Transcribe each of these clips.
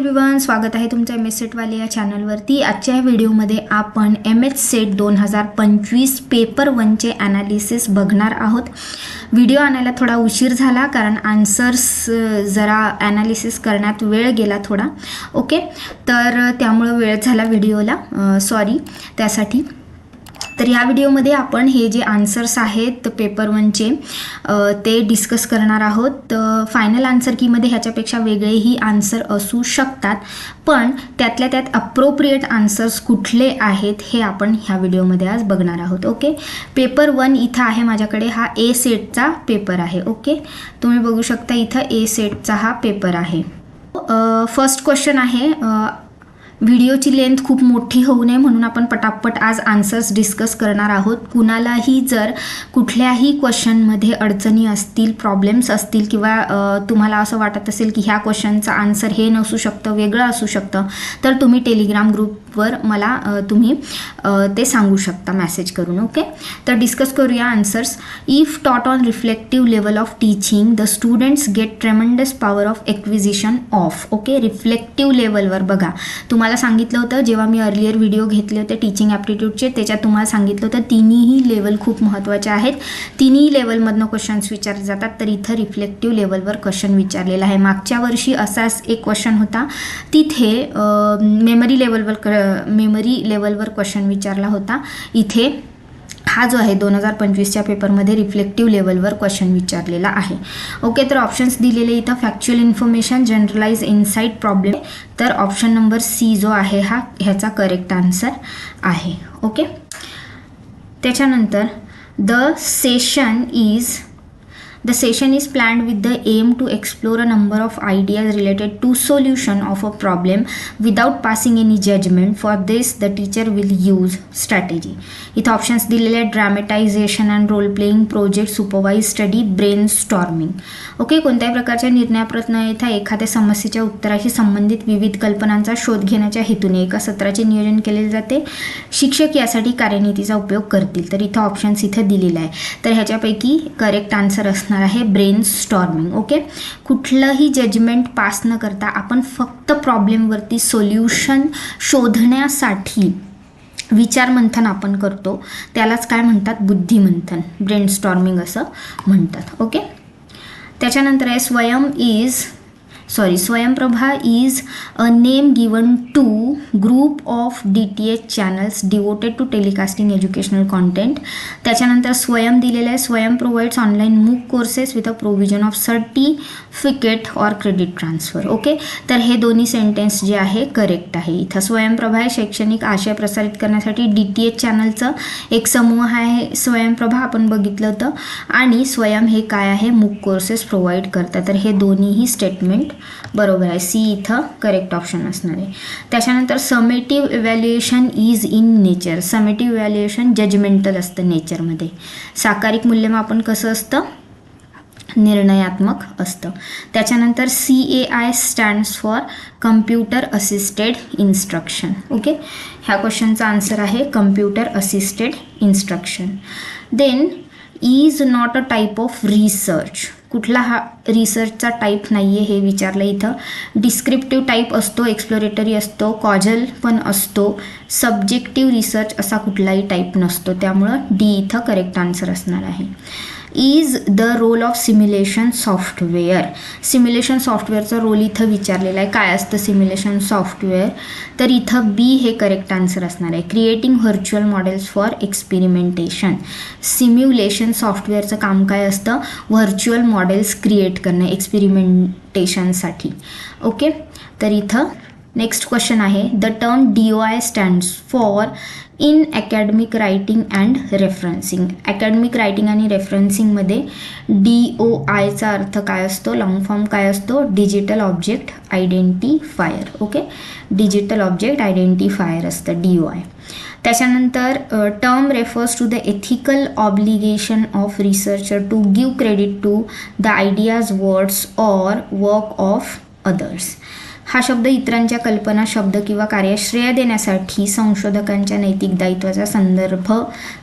Everyone स्वागत आहे तुमच्या एम एस सेटवाले या चॅनलवरती आजच्या या व्हिडिओमध्ये आपण एम एच सेट दोन हजार पंचवीस पेपर वनचे ॲनालिसिस बघणार आहोत. व्हिडिओ आणायला थोडा उशीर झाला कारण आन्सर्स जरा ॲनालिसिस करण्यात वेळ गेला थोडा. ओके तर त्यामुळं वेळ झाला व्हिडिओला सॉरी त्यासाठी तर या व्हिडिओमध्ये आपण हे जे आन्सर्स आहेत पेपर वनचे ते डिस्कस करणार आहोत. फायनल आन्सर कीमध्ये ह्याच्यापेक्षा वेगळेही आन्सर असू शकतात. पण त्यातल्या त्यात अप्रोप्रिएट आन्सर्स कुठले आहेत हे आपण ह्या व्हिडिओमध्ये आज बघणार आहोत ओके? पेपर वन इथं आहे माझ्याकडे हा ए सेटचा पेपर आहे ओके? तुम्ही बघू शकता इथं ए सेटचा हा पेपर आहे. फर्स्ट क्वेश्चन आहे व्हिडिओची लेंथ खूप मोठी होऊ नये म्हणून आपण पटापट आज आन्सर्स डिस्कस करणार आहोत. कुणालाही जर कुठल्याही क्वेश्चनमध्ये अडचणी असतील प्रॉब्लेम्स असतील किंवा तुम्हाला असं वाटत असेल की ह्या क्वेश्चनचं आन्सर हे नसू शकतं वेगळं असू शकतं तर तुम्ही टेलिग्राम ग्रुप वर मला तुम्ही ते सांगू शकता मॅसेज करून ओके तर डिस्कस करूया answers if taught on reflective level of teaching the students get tremendous power of acquisition of okay reflective लेवलवर बघा. तुम्हाला सांगितलं होतं जेव्हा मी अर्लियर व्हिडिओ घेतले होते टीचिंग ॲप्टिट्यूडचे त्याच्यात तुम्हाला सांगितलं होतं तिन्ही लेवल खूप महत्त्वाचे आहेत. तिन्ही लेवलमधनं क्वेश्चन्स विचारले जातात तर इथं रिफ्लेक्टिव्ह लेवलवर क्वेश्चन विचारलेला आहे. मागच्या वर्षी असाच एक क्वेश्चन होता. तिथे मेमरी लेवलवर क मेमरी लेवलवर क्वेश्चन विचारला होता. इथे हा जो आहे दोन हजार पंचवीसच्या पेपरमध्ये रिफ्लेक्टिव्ह लेवलवर क्वेश्चन विचारलेला आहे. ओके तर ऑप्शन्स दिलेले इथं factual information generalize insight problem तर ऑप्शन नंबर सी जो आहे हा ह्याचा करेक्ट आन्सर आहे. ओके त्याच्यानंतर the session is The session is planned with the aim to explore a number of ideas related to solution of a problem without passing any judgment. For this, the teacher will use strategy. इथं options दिलेले आहेत dramatization and role playing project supervise study brainstorming okay कोणत्याही प्रकारच्या निर्णयाप्रत येथा एखाद्या समस्येच्या उत्तराशी संबंधित विविध कल्पनांचा शोध घेण्याच्या हेतूने एका सत्राचे नियोजन केले जाते शिक्षक यासाठी कार्यनीतीचा उपयोग करतील तर इथं ऑप्शन्स इथं दिलेला आहे तर ह्याच्यापैकी करेक्ट आन्सर असणार आहे ब्रेन स्टॉर्मिंग ओके कुठलंही जजमेंट पास न करता आपण फक्त प्रॉब्लेमवरती सोल्युशन शोधण्यासाठी विचारमंथन आपण करतो. त्यालाच काय म्हणतात? बुद्धिमंथन ब्रेन स्टॉर्मिंग असं म्हणतात ओके त्याच्यानंतर आहे Swayam is sorry Swayamprabha is a name given to group of D T H channels devoted to telecasting educational content त्याच्यानंतर स्वयं दिलेलं आहे. Swayam provides online MOOC courses with a provision of certificate or credit transfer okay तर हे दोन्ही sentence जे आहे correct आहे. इथं स्वयंप्रभा आहे शैक्षणिक आशय प्रसारित करण्यासाठी डी टी एच चॅनलचं एक समूह आहे. स्वयंप्रभा आपण बघितलं होतं. आणि स्वयं हे काय आहे? मूक कोर्सेस प्रोव्हाइड करतात. तर हे दोन्हीही स्टेटमेंट बरोबर आहे. सी इथं करेक्ट ऑप्शन असणार आहे. त्याच्यानंतर summative evaluation is in nature summative evaluation judgmental असतं नेचरमध्ये साकारिक मूल्यमापन कसं असतं? निर्णयात्मक असतं. त्याच्यानंतर C A I stands for computer assisted instruction okay ह्या क्वेश्चनचा आन्सर आहे computer assisted instruction then is not a type of research कुठला हा रिसर्चचा टाईप नाही आहे हे विचारलं इथं. डिस्क्रिप्टिव्ह टाईप असतो एक्सप्लोरेटरी असतो कॉजल पण असतो. सब्जेक्टिव्ह रिसर्च असा कुठलाही टाईप नसतो. त्यामुळं डी इथं करेक्ट आन्सर असणार आहे. Is the role of simulation software simulation सॉफ्टवेअरचा रोल इथं विचारलेला आहे. काय असतं सिम्युलेशन सॉफ्टवेअर तर इथं बी हे करेक्ट आन्सर असणार आहे. Creating virtual models for experimentation simulation सॉफ्टवेअरचं काम काय असतं? व्हर्च्युअल मॉडेल्स क्रिएट करणं एक्सपेरिमेंटेशनसाठी ओके तर इथं नेक्स्ट क्वेश्चन आहे. The term D O I stands for in academic writing and referencing academic writing आणि रेफरन्सिंगमध्ये डी ओ आयचा अर्थ काय असतो? लॉंग फॉर्म काय असतो? Digital object identifier okay digital object identifier असतं डी ओ आय त्याच्यानंतर term refers to the ethical obligation of researcher to give credit to the ideas words or work of others हा शब्द इतरांच्या कल्पना शब्द किंवा कार्य श्रेय देण्यासाठी संशोधकांच्या नैतिक दायित्वाचा संदर्भ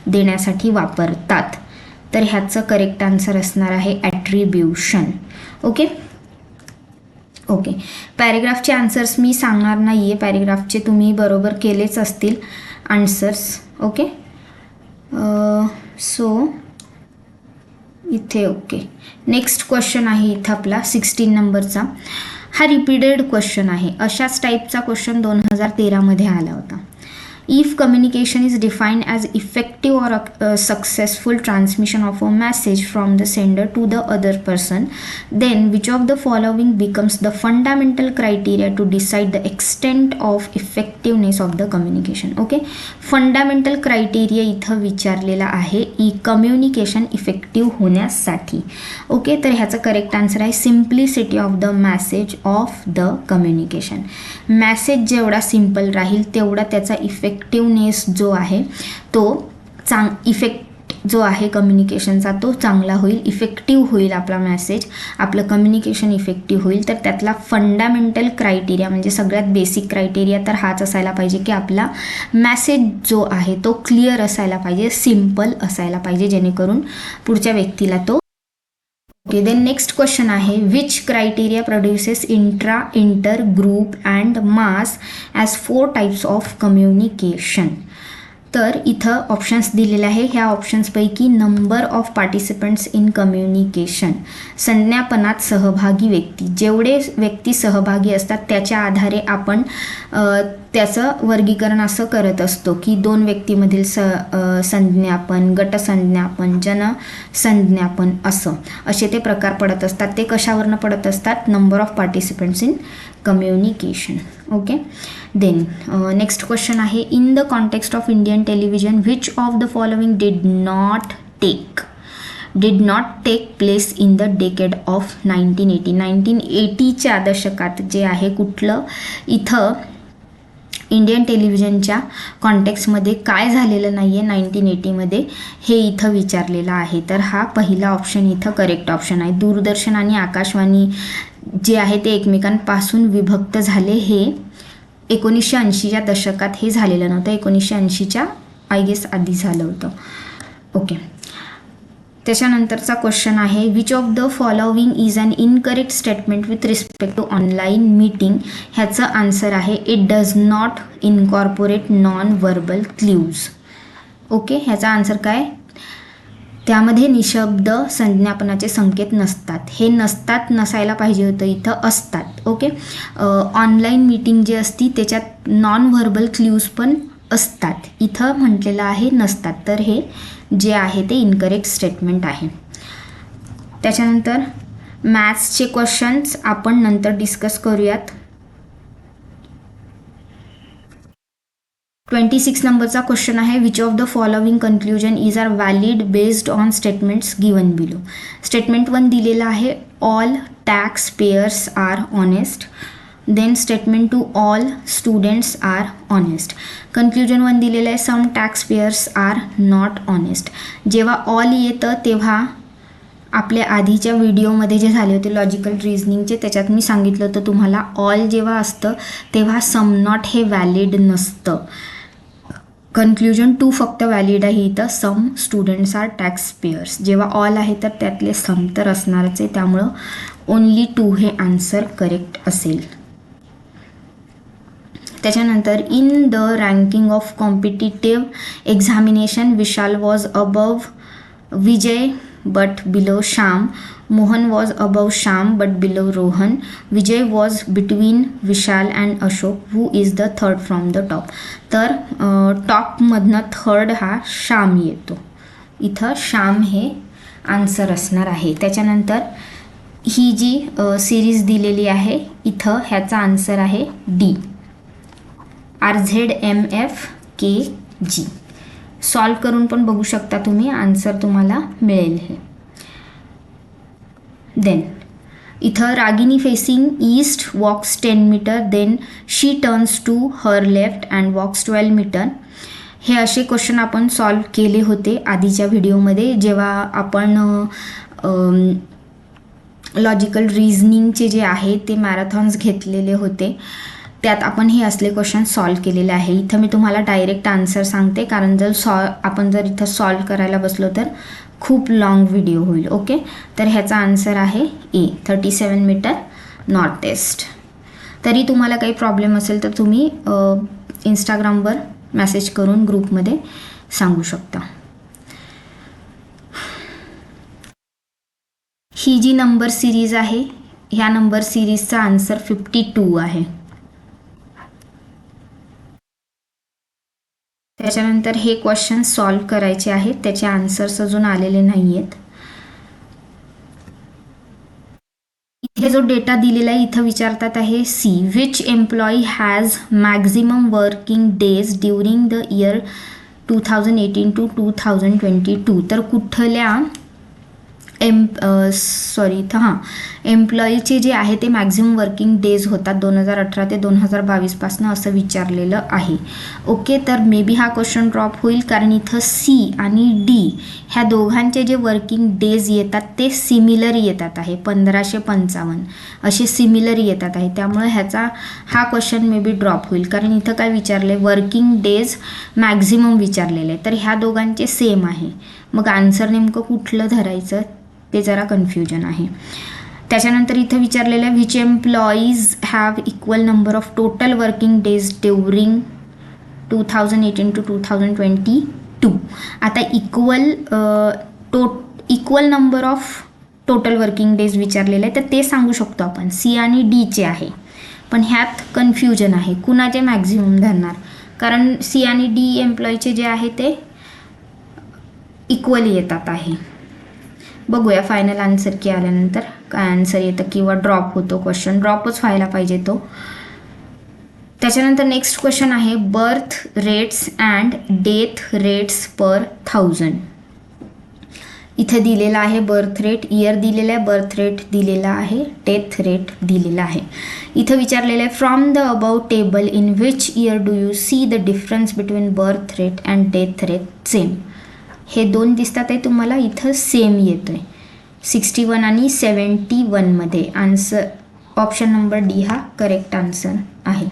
देण्यासाठी वापरतात. तर ह्याचं करेक्ट आन्सर असणार आहे ॲट्रिब्युशन ओके ओके पॅरेग्राफचे आन्सर्स मी सांगणार नाही आहे पॅरेग्राफचे तुम्ही बरोबर केलेच असतील आन्सर्स ओके सो इथे ओके नेक्स्ट क्वेश्चन आहे इथं आपला. सिक्स्टीन नंबरचा हा रिपीटेड क्वेश्चन आहे. अशाच टाईपचा क्वेश्चन दोन हजार तेरामध्ये आला होता. If communication is defined as effective or successful transmission of a message from the sender to the other person then which of the following becomes the fundamental criteria to decide the extent of effectiveness of the communication okay fundamental criteria इथं विचारलेला आहे E communication effective होण्यासाठी. Okay तर ह्याचं correct answer आहे simplicity of the message of the communication message जेवढा simple राहील तेवढा त्याचा इफेक्ट इफेक्टिवनेस जो आहे तो चांग इफेक्ट जो आहे कम्युनिकेशनचा तो चांगला होईल इफेक्टिव्ह होईल आपला मॅसेज आपलं कम्युनिकेशन इफेक्टिव्ह होईल तर त्यातला फंडामेंटल क्रायटेरिया म्हणजे सगळ्यात बेसिक क्रायटेरिया तर हाच असायला पाहिजे की आपला मॅसेज जो आहे तो क्लिअर असायला पाहिजे सिंपल असायला पाहिजे जेणेकरून पुढच्या व्यक्तीला तो ओके देन नेक्स्ट क्वेश्चन आहे which criteria produces intra inter group and mass as four types of communication तर इथं ऑप्शन्स दिलेले आहे. ह्या ऑप्शन्सपैकी number of participants in communication संज्ञापनात सहभागी व्यक्ती. जेवढे व्यक्ती सहभागी असतात त्याच्या आधारे आपण त्याचं वर्गीकरण असं करत असतो की दोन व्यक्तीमधील स संज्ञापन गटसंज्ञापन जनसंज्ञापन असं. असे ते प्रकार पडत असतात. ते कशावरनं पडत असतात? Number of participants in communication okay then next question आहे in the context of Indian television which of the following did not take did not take place in the decade of nineteen eighty nineteen एटीच्या दशकात जे आहे कुठलं इथं Indian टेलिव्हिजनच्या कॉन्टेक्समध्ये काय झालेलं नाही आहे नाईन्टीन एटीमध्ये हे इथं विचारलेलं आहे. तर हा पहिला ऑप्शन इथं करेक्ट ऑप्शन आहे. दूरदर्शन आणि आकाशवाणी जे आहे ते एकमेकांपासून विभक्त झाले हे एकोणीसशे ऐंशीच्या दशकात हे झालेलं नव्हतं. एकोणीसशे ऐंशीच्या आय गेस आधी झालं होतं. ओके त्याच्यानंतरचा क्वेश्चन आहे which of the following is an incorrect statement with respect to online meeting ह्याचं आन्सर आहे it does not incorporate non verbal clues okay ह्याचा आन्सर काय? त्यामध्ये निशब्द संज्ञापनाचे संकेत नसतात. हे नसतात नसायला पाहिजे होतं इथं असतात. ओके? ऑनलाईन मीटिंग जी असती त्याच्यात नॉन व्हर्बल क्ल्यूज पण असतात. इथं म्हटलेलं आहे नसतात. तर हे जे आहे ते इनकरेक्ट स्टेटमेंट आहे. त्याच्यानंतर मॅथ्सचे क्वेश्चन्स आपण नंतर डिस्कस करूयात. ट्वेंटी सिक्स नंबरचा क्वेश्चन आहे which of the following conclusion is are valid based on statements given below statement one दिलेलं आहे all tax payers are honest then statement two all students are honest conclusion one दिलेलं आहे some tax payers are not honest जेव्हा all येतं तेव्हा आपल्या आधीच्या व्हिडिओमध्ये जे झाले होते लॉजिकल रिझनिंगचे त्याच्यात मी सांगितलं होतं तुम्हाला ऑल जेव्हा असतं तेव्हा सम नॉट हे व्हॅलिड नसतं. कन्क्ल्युजन टू फक्त व्हॅलिड आहे इथं. Some students are tax payers जेव्हा ऑल आहे तर त्यातले सम तर असणारच आहे. त्यामुळं ओन्ली टू हे आन्सर करेक्ट असेल. त्याच्यानंतर in the ranking of competitive examination Vishal was above Vijay but below Shyam Mohan was above Shyam but below Rohan Vijay was between Vishal and Ashok who is the third from the top तर टॉपमधनं third हा श्याम येतो. इथं श्याम हे answer असणार आहे. त्याच्यानंतर ही जी series दिलेली आहे इथं ह्याचा आन्सर आहे D R Z M F K G solve करून पण बघू शकता तुम्ही. आन्सर तुम्हाला मिळेल हे. देन इथं Ragini facing east walks ten metre then she turns to her left and walks twelve metre हे असे क्वेश्चन आपण सॉल्व केले होते आधीच्या व्हिडिओमध्ये जेव्हा आपण लॉजिकल रिझनिंगचे जे आहे ते मॅरेथॉन्स घेतलेले होते. त्यात आपण हे असले क्वेश्चन सॉल्व केलेले आहे. इथं मी तुम्हाला डायरेक्ट आन्सर सांगते. कारण जर सॉ आपण जर इथं सॉल्व करायला बसलो तर खूप लाँग व्हिडिओ होईल. ओके तर ह्याचा आन्सर आहे A thirty seven metre north east तरी तुम्हाला काही प्रॉब्लेम असेल तर तुम्ही इंस्टाग्रामवर मेसेज करून ग्रुपमध्ये सांगू शकता. ही जी नंबर सिरीज आहे ह्या नंबर सिरीजचा आन्सर फिफ्टी टू आहे. त्याच्यानंतर हे क्वेश्चन सॉल्व करायचे आहेत. त्याचे आन्सर्स अजून आलेले नाही आहेत इथे जो डेटा दिलेला आहे इथं विचारतात आहे see which employee has maximum working days during the year two thousand eighteen to two thousand twenty two तर कुठल्या एम सॉरी इथं हां. एम्प्लॉईचे जे आहे ते मॅक्झिमम वर्किंग डेज होतात दोन हजार अठरा ते दोन हजार बावीसपासनं असं विचारलेलं आहे. ओके तर मे बी हा क्वेश्चन ड्रॉप होईल कारण इथं सी आणि डी ह्या दोघांचे जे वर्किंग डेज येतात ते सिमिलर येतात आहे. पंधराशे पंचावन्न असे सिमिलर येतात आहे. त्यामुळे ह्याचा हा क्वेश्चन मे बी ड्रॉप होईल. कारण इथं काय विचारले वर्किंग डेज मॅक्झिमम विचारलेले तर ह्या दोघांचे सेम आहे. मग आन्सर नेमकं कुठलं धरायचं? ते जरा कन्फ्युजन आहे. त्याच्यानंतर इथं विचारलेलं आहे which employees have equal number of total working days during two thousand eighteen to two thousand twenty two आता equal to equal number of total working days विचारलेले आहे तर ते सांगू शकतो आपण. सी आणि डीचे आहे. पण ह्यात कन्फ्युजन आहे. कुणाचे मॅक्झिमम धरणार? कारण सी आणि डी एम्प्लॉईचे जे आहे ते इक्वली येतात आहे. बघूया फायनल आन्सर की आल्यानंतर काय आन्सर येतं किंवा ड्रॉप होतो क्वेश्चन ड्रॉपच व्हायला पाहिजे तो. त्याच्यानंतर नेक्स्ट क्वेश्चन आहे birth rates and death rates per thousand इथे दिलेला आहे बर्थ रेट इयर दिलेला आहे बर्थ रेट दिलेला आहे डेथ रेट दिलेला आहे. इथं विचारलेलं आहे from the above table in which year do you see the difference between birth rate and death rate same हे दोन दिसतात आहे तुम्हाला इथं सेम येतो आहे सिक्स्टी वन आणि सेवन्टी वनमध्ये आन्सर ऑप्शन नंबर डी हा करेक्ट आन्सर आहे.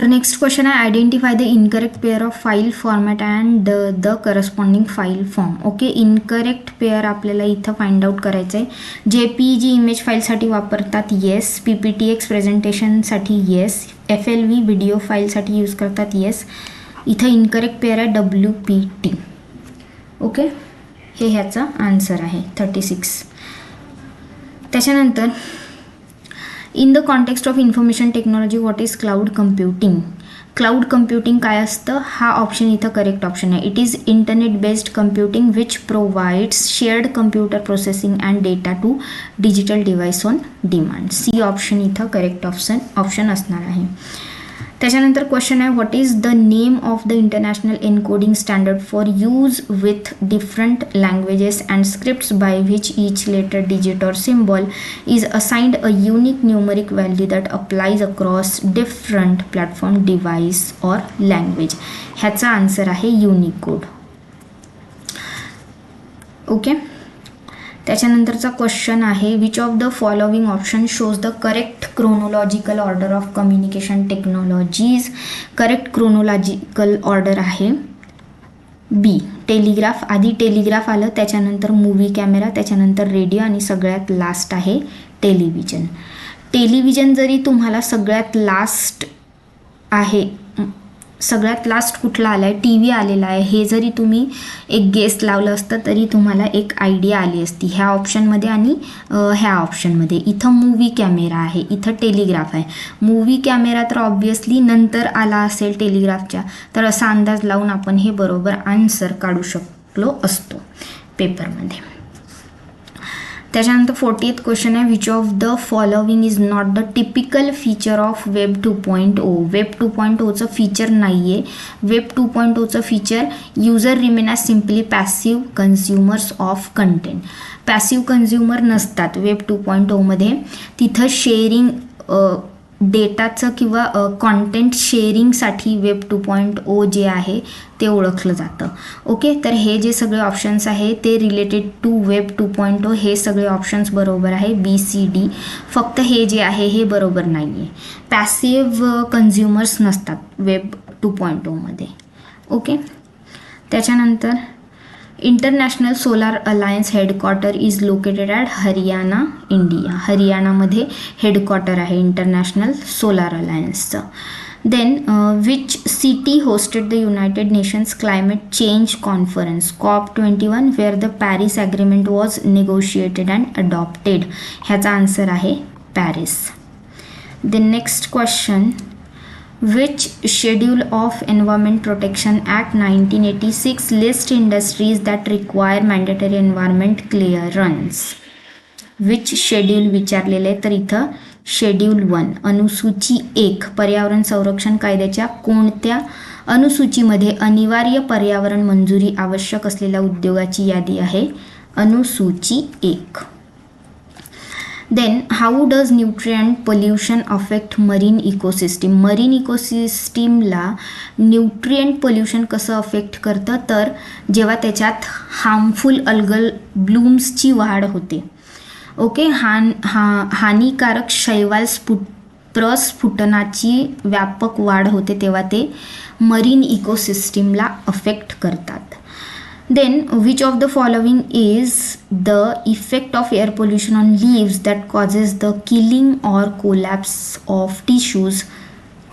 तर नेक्स्ट क्वेश्चन आहे identify the incorrect pair of file format and the corresponding file form okay incorrect pair आपल्याला इथं फाइंड आउट करायचं आहे जे पी जी इमेज फाईलसाठी वापरतात yes P P T X प्रेझेंटेशनसाठी yes F L V video फाईलसाठी use करतात yes इथं इनकरेक्ट पेअर आहे डब्ल्यू पी टी ओके हे ह्याचा आन्सर आहे थर्टी सिक्स त्याच्यानंतर in the context of information technology what is cloud computing? Cloud computing काय असतं? हा ऑप्शन इथं करेक्ट ऑप्शन आहे. It is internet based computing which provides shared computer processing and data to digital device on demand C option इथं correct option option असणार आहे. त्याच्यानंतर question आहे what is the name of the international encoding standard for use with different languages and scripts by which each letter, digit or symbol is assigned a unique numeric value that applies across different platform, device or language. ह्याचा answer आहे Unicode okay त्याच्यानंतरचा question आहे which of the following option shows the correct chronological order of communication technologies correct chronological order आहे B telegraph आधी telegraph आलं त्याच्यानंतर movie camera त्याच्यानंतर radio आणि सगळ्यात लास्ट आहे टेलिव्हिजन टेलिव्हिजन जरी तुम्हाला सगळ्यात लास्ट आहे सगळ्यात लास्ट कुठला आला आहे टी व्ही आलेला आहे. हे जरी तुम्ही एक गेस्ट लावलं असतं तरी तुम्हाला एक आयडिया आली असती. ह्या ऑप्शनमध्ये आणि ह्या ऑप्शनमध्ये इथं मूवी कॅमेरा आहे. इथं टेलिग्राफ आहे. मूवी कॅमेरा तर ऑब्वियसली नंतर आला असेल टेलिग्राफच्या तर असा अंदाज लावून आपण हे बरोबर आन्सर काढू शकलो असतो पेपरमध्ये त्याच्यानंतर फोर्टी एथ क्वेश्चन आहे which of the following is not the typical feature of web two point O web two point ओचं feature नाही आहे web two point ओचं feature user remain as simply passive consumers of content passive consumer नसतात web two point ओमध्ये तिथं sharing डेटाचं किंवा content शेअरिंगसाठी web two point O जे आहे ते ओळखलं जातं. ओके तर हे जे सगळे ऑप्शन्स आहे ते related to web two point O हे सगळे ऑप्शन्स बरोबर आहे बी सी डी फक्त हे जे आहे हे बरोबर नाही आहे पॅसिव्ह कन्झ्युमर्स नसतात वेब टू पॉईंट ओमध्ये ओके त्याच्यानंतर international solar alliance headquarter is located at Haryana India हरियाणामध्ये हेडक्वार्टर आहे international solar अलायन्सचं then which city hosted the United Nations climate change conference COP twenty one where the Paris agreement was negotiated and adopted ह्याचा answer आहे Paris the next question which schedule of environment protection act 1986 lists industries that require mandatory environment clearance. Which schedule विचारलेले आहे? तर इथं schedule one अनुसूची एक पर्यावरण संरक्षण कायद्याच्या कोणत्या अनुसूचीमध्ये अनिवार्य पर्यावरण मंजुरी आवश्यक असलेल्या उद्योगाची यादी आहे? अनुसूची एक. Then how does nutrient pollution affect marine ecosystem marine इकोसिस्टीमला nutrient pollution कसं अफेक्ट करतं? तर जेव्हा त्याच्यात हार्मफुल अल्गल ब्लूम्सची वाढ होते. ओके हान हा हानिकारक शैवाल स्फुट प्रस्फुटनाची व्यापक वाढ होते तेव्हा ते मरीन इकोसिस्टीमला अफेक्ट करतात. Then which of the following is the effect of air pollution on leaves that causes the killing or collapse of tissues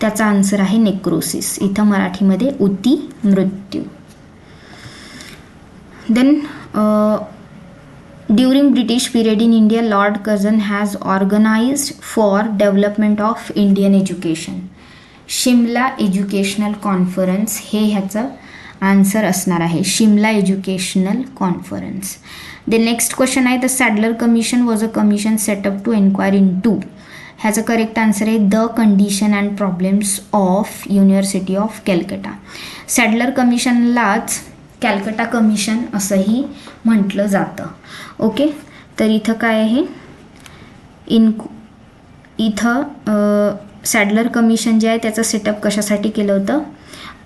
त्याचा आन्सर आहे नेक्रोसिस इथं मराठीमध्ये उती मृत्यू. Then during British period in India Lord Curzon has organized for development of Indian education Shimla educational conference हे ह्याचं answer असणार आहे. Shimla educational conference. The next question आहे the Sadler commission was a commission set up to enquire into ह्याचं correct answer आहे the condition and problems of university of Calcutta Sadler कमिशनलाच Calcutta commission असंही म्हटलं जातं. ओके तर इथं काय आहे? इन इथं सॅडलर कमिशन जे आहे त्याचं सेटअप कशासाठी केलं होतं?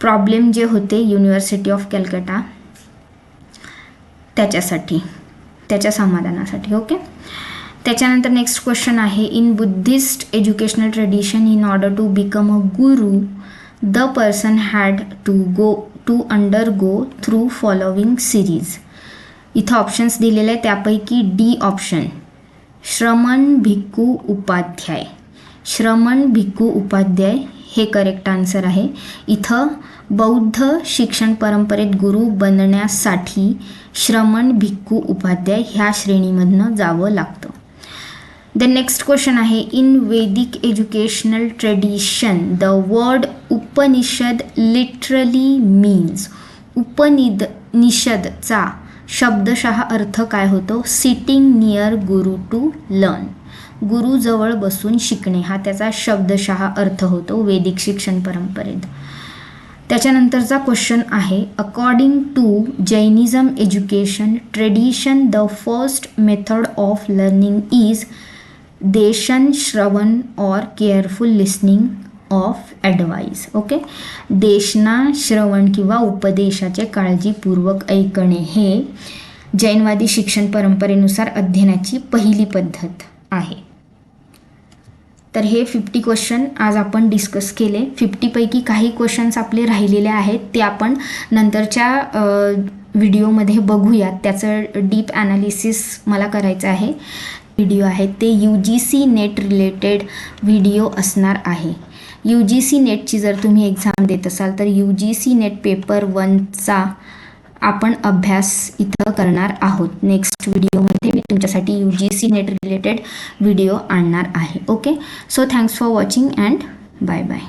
प्रॉब्लेम जे होते युनिव्हर्सिटी ऑफ कॅलकटा त्याच्यासाठी त्याच्या समाधानासाठी ओके त्याच्यानंतर नेक्स्ट क्वेश्चन आहे in Buddhist educational tradition in order to become a guru the person had to go to undergo through following series इथं ऑप्शन्स दिलेले आहे त्यापैकी डी ऑप्शन श्रमण भिक्खू उपाध्याय. श्रमण भिक्खू उपाध्याय हे करेक्ट आन्सर आहे. इथं बौद्ध शिक्षण परंपरेत गुरु बनण्यासाठी श्रमण भिक्खू उपाध्याय ह्या श्रेणीमधनं जावं लागतं. द नेक्स्ट क्वेश्चन आहे in Vedic educational tradition the word Upanishad literally means उपनिद निषदचा शब्दशः अर्थ काय होतो? Sitting near guru to learn गुरुजवळ बसून शिकणे हा त्याचा शब्दशः अर्थ होतो वेदिक शिक्षण परंपरेत. त्याच्यानंतरचा क्वेश्चन आहे according to Jainism education tradition the first method of learning is deshan shravan or careful listening of advice okay देशना श्रवण किंवा उपदेशाचे काळजीपूर्वक ऐकणे हे जैनवादी शिक्षण परंपरेनुसार अध्ययनाची पहिली पद्धत आहे. तर हे फिफ्टी क्वेश्चन आज आपण डिस्कस केले. फिफ्टीपैकी काही क्वेश्चन्स आपले राहिलेले आहेत ते आपण नंतरच्या व्हिडिओमध्ये बघूयात. त्याचं डीप ॲनालिसिस मला करायचं आहे. व्हिडिओ आहे ते U G C NET related video असणार आहे. यू जी सी नेटची जर तुम्ही एक्झाम देत असाल तर U G C NET paper वनचा आपण अभ्यास इथं करणार आहोत. नेक्स्ट व्हिडिओ मी तुमच्यासाठी U G C NET related video आणणार आहे. Okay so thanks for watching and bye bye